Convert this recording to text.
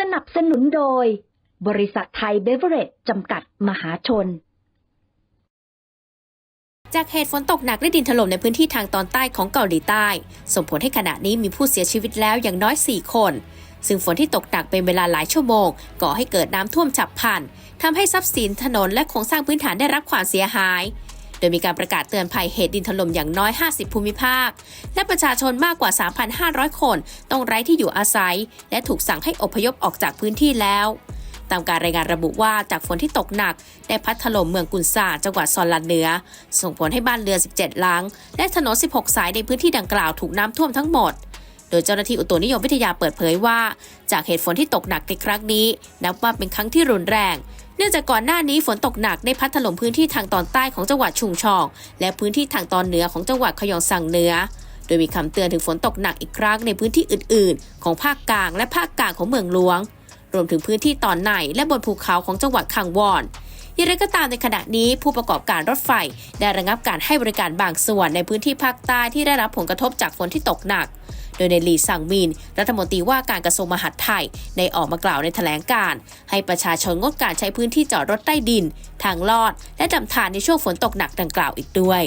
สนับสนุนโดย บริษัทไทยเบเวอเรจจำกัดมหาชน จากเหตุฝนตกหนักและดินถล่มในพื้นที่ทางตอนใต้ของเกาหลีใต้ ส่งผลให้ขณะนี้มีผู้เสียชีวิตแล้วอย่างน้อย 4 คน ซึ่งฝนที่ตกหนักเป็นเวลาหลายชั่วโมงก่อให้เกิดน้ำท่วมฉับพลันทำให้ทรัพย์สินถนนและโครงสร้างพื้นฐานได้รับความเสียหาย โดยมีการประกาศเตือนภัยเหตุดินถล่มอย่างน้อย 50 ภูมิภาค และประชาชนมากกว่า 3,500 คน ต้องไร้ที่อยู่อาศัย และถูกสั่งให้อพยพออกจากพื้นที่แล้วตามการรายงานระบุว่าจากฝนที่ตกหนัก ได้พัดถล่มเมืองกุนซาจังหวัดซอนลันเหนือ ส่งผลให้บ้านเรือน 17 หลัง และถนน 16 สายในพื้นที่ดังกล่าวถูกน้ำท่วมทั้งหมด โดยเจ้าหน้าที่อุตุนิยมวิทยาเปิดเผยว่า จากเหตุฝนที่ตกหนักในครั้งนี้ นับว่าเป็นครั้งที่รุนแรง นื่องจากก่อนหน้านี้ฝนตกหนักได้พัดถล่มพื้นที่ทางตอนใต้ของจังหวัดชุงชอง และพื้นที่ทางตอนเหนือของจังหวัดขยองซังเหนือ โดยมีคำเตือนถึงฝนตกหนักอีกครั้งในพื้นที่อื่น ๆ ของภาคกลางและภาคกลางของเมืองหลวง รวมถึงพื้นที่ตอนในและบนภูเขาของจังหวัดคังวอนอย่างไรก็ตามในขณะนี้ผู้ประกอบการรถไฟได้ระงับการให้บริการบางส่วนในพื้นที่ภาคใต้ที่ได้รับผลกระทบจากฝนที่ตกหนัก โดยในลีสังมิน รัฐมนตรีว่าการกระทรวงมหาดไทยได้ออกมากล่าวในแถลงการ ให้ประชาชนงดการใช้พื้นที่จอดรถใต้ดิน ทางลอด และดำทานในช่วงฝนตกหนักดังกล่าวอีกด้วย